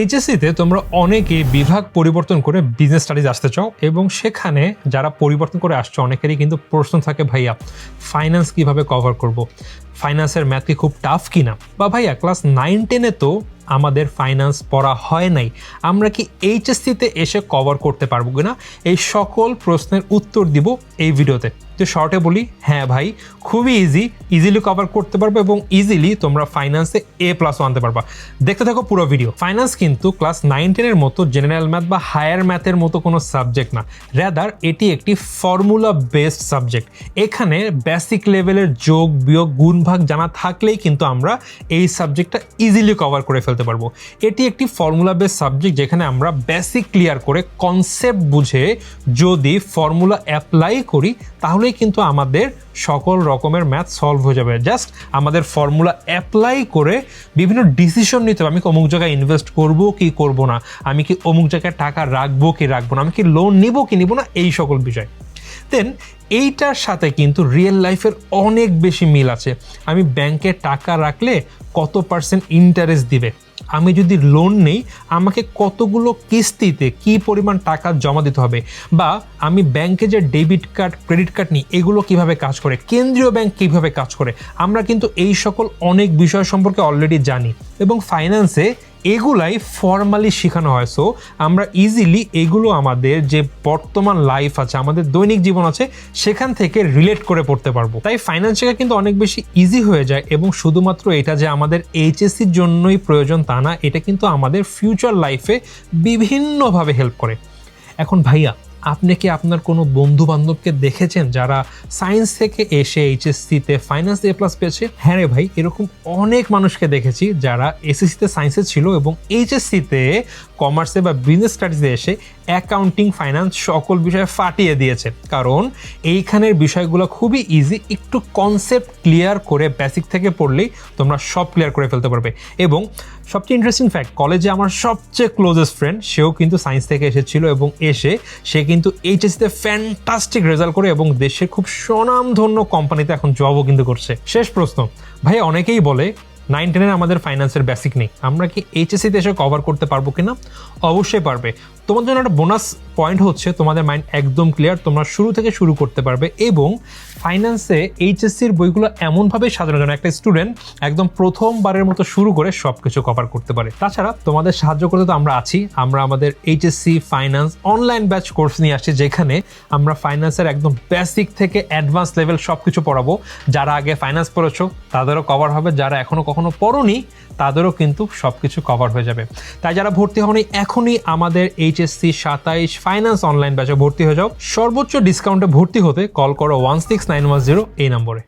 এইচএসসিতে তোমরা অনেকে বিভাগ পরিবর্তন করে বিজনেস স্টাডিজ আসতে চাও এবং সেখানে যারা পরিবর্তন করে আসছো, অনেকেরই কিন্তু প্রশ্ন থাকে, ভাইয়া ফাইন্যান্স কীভাবে কভার করব? ফাইন্যান্সের ম্যাথ কি খুব টাফ কিনা? বা, ভাইয়া ক্লাস নাইন টেনে তো আমাদের ফাইন্যান্স পড়া হয় নাই। আমরা কি এইচএসসিতে এসে কভার করতে পারব কিনা? এই সকল প্রশ্নের উত্তর দিব এই ভিডিওতে তো শর্টে বলি হ্যাঁ ভাই, খুবই ইজি ইজিলি কভার করতে পারবে এবং ইজিলি তোমরা ফাইন্যান্সে এ প্লাসও আনতে পারবা। দেখতে থাকো পুরো ভিডিও ফাইন্যান্স কিন্তু ক্লাস নাইন টেনের মতো জেনারেল ম্যাথ বা হায়ার ম্যাথের মতো কোনো সাবজেক্ট না। র্যাদার এটি একটি ফর্মুলা বেসড সাবজেক্ট এখানে বেসিক লেভেলের যোগ, বিয়োগ গুণ ভাগ জানা থাকলেই কিন্তু আমরা এই সাবজেক্টটা ইজিলি কভার করে ফেলতে পারব। এটি একটি ফর্মুলা বেসড সাবজেক্ট যেখানে আমরা বেসিক ক্লিয়ার করে কনসেপ্ট বুঝে যদি ফর্মুলা অ্যাপ্লাই করি তাহলেই কিন্তু আমাদের সকল রকমের ম্যাথ সলভ হয়ে যাবে। জাস্ট আমাদের ফর্মুলা অ্যাপ্লাই করে বিভিন্ন ডিসিশন নিতে হবে। আমি কি অমুক জায়গায় ইনভেস্ট করব কি করব না? আমি কি অমুক জায়গায় টাকা রাখব কি রাখব না? আমি কি লোন নিব কি নিব না? এই সকল বিষয়। দেন এইটার সাথে কিন্তু রিয়েল লাইফের অনেক বেশি মিল আছে। আমি ব্যাংকে টাকা রাখলে কত পার্সেন্ট ইন্টারেস্ট দিবে? আমি যদি লোন নেই, আমাকে কতগুলো কিস্তিতে কি পরিমাণ টাকা জমা দিতে হবে? বা আমি ব্যাংকে যে ডেবিট কার্ড ক্রেডিট কার্ড নিই, এগুলো কীভাবে কাজ করে? কেন্দ্রীয় ব্যাংক কীভাবে কাজ করে? আমরা কিন্তু এই সকল অনেক বিষয় সম্পর্কে অলরেডি জানি। এবং ফাইন্যান্সে এগুলাই ফর্মালি শেখানো হয়। সো আমরা ইজিলি এগুলো আমাদের যে বর্তমান লাইফ আছে, আমাদের দৈনিক জীবন আছে, সেখান থেকে রিলেট করে পড়তে পারব। তাই ফাইন্যান্স শেখা কিন্তু অনেক বেশি ইজি হয়ে যায় এবং শুধুমাত্র এটা যে আমাদের এইচএসসির জন্যই প্রয়োজন তা না, এটা কিন্তু আমাদের ফিউচার লাইফে বিভিন্নভাবে হেল্প করে। এখন ভাইয়া আপনি কি আপনার কোনো বন্ধু বান্ধবকে দেখেছেন যারা সায়েন্স থেকে এসে এইচএসসিতে ফাইন্যান্স এ প্লাস পেয়েছে? হ্যাঁ রে ভাই, এরকম অনেক মানুষকে দেখেছি যারা এসএসসিতে সায়েন্সে ছিল এবং এইচএসসিতে কমার্সে বা বিজনেস স্টাডিজে এসে অ্যাকাউন্টিং ফাইন্যান্স সকল বিষয়ে ফাটিয়ে দিয়েছে। কারণ এইখানের বিষয়গুলো খুবই ইজি একটু কনসেপ্ট ক্লিয়ার করে বেসিক থেকে পড়লেই তোমরা সব ক্লিয়ার করে ফেলতে পারবে। এবং সবচেয়ে ইন্টারেস্টিং ফ্যাক্ট কলেজে আমার সবচেয়ে ক্লোজেস্ট ফ্রেন্ড সেও কিন্তু সায়েন্স থেকে এসেছিল এবং এসে সে কিন্তু এইচএসিতে ফ্যান্টাস্টিক রেজাল্ট করে এবং দেশের খুব স্বনামধন্য কোম্পানিতে এখন জবও কিন্তু করছে। শেষ প্রশ্ন ভাই অনেকেই বলে নাইন টেনের আমাদের ফাইন্যান্সের বেসিক নেই। আমরা কি এইচএসিতে এসে কভার করতে পারব কিনা? অবশ্যই পারবে। তোমার জন্য একটা বোনাস পয়েন্ট হচ্ছে তোমাদের মাইন্ড একদম ক্লিয়ার তোমরা শুরু থেকে শুরু করতে পারবে এবং ফাইন্যান্সে এইচএসসির বইগুলো এমনভাবে সাজানো যেন একটা স্টুডেন্ট একদম প্রথমবারের মতো শুরু করে সব কিছু কভার করতে পারে। তাছাড়া তোমাদের সাহায্য করতে তো আমরা আছি, আমরা আমাদের HSC finance online batch course নিয়ে আসছি, যেখানে আমরা ফাইন্যান্সের একদম বেসিক থেকে অ্যাডভান্স লেভেল সব কিছু পড়াবো। যারা আগে ফাইন্যান্স পড়েছো, তাদেরও কভার হবে, যারা এখনও কখনো পড়োনি, তাদেরও কিন্তু সব কিছু কভার হয়ে যাবে। তাই যারা ভর্তি হওনি, এখনই আমাদের এইচএসসি সাতাইশ ফাইন্যান্স অনলাইন ব্যাচে ভর্তি হয়ে যাও। সর্বোচ্চ ডিসকাউন্টে ভর্তি হতে কল করো one six nine one zero এই নম্বরে।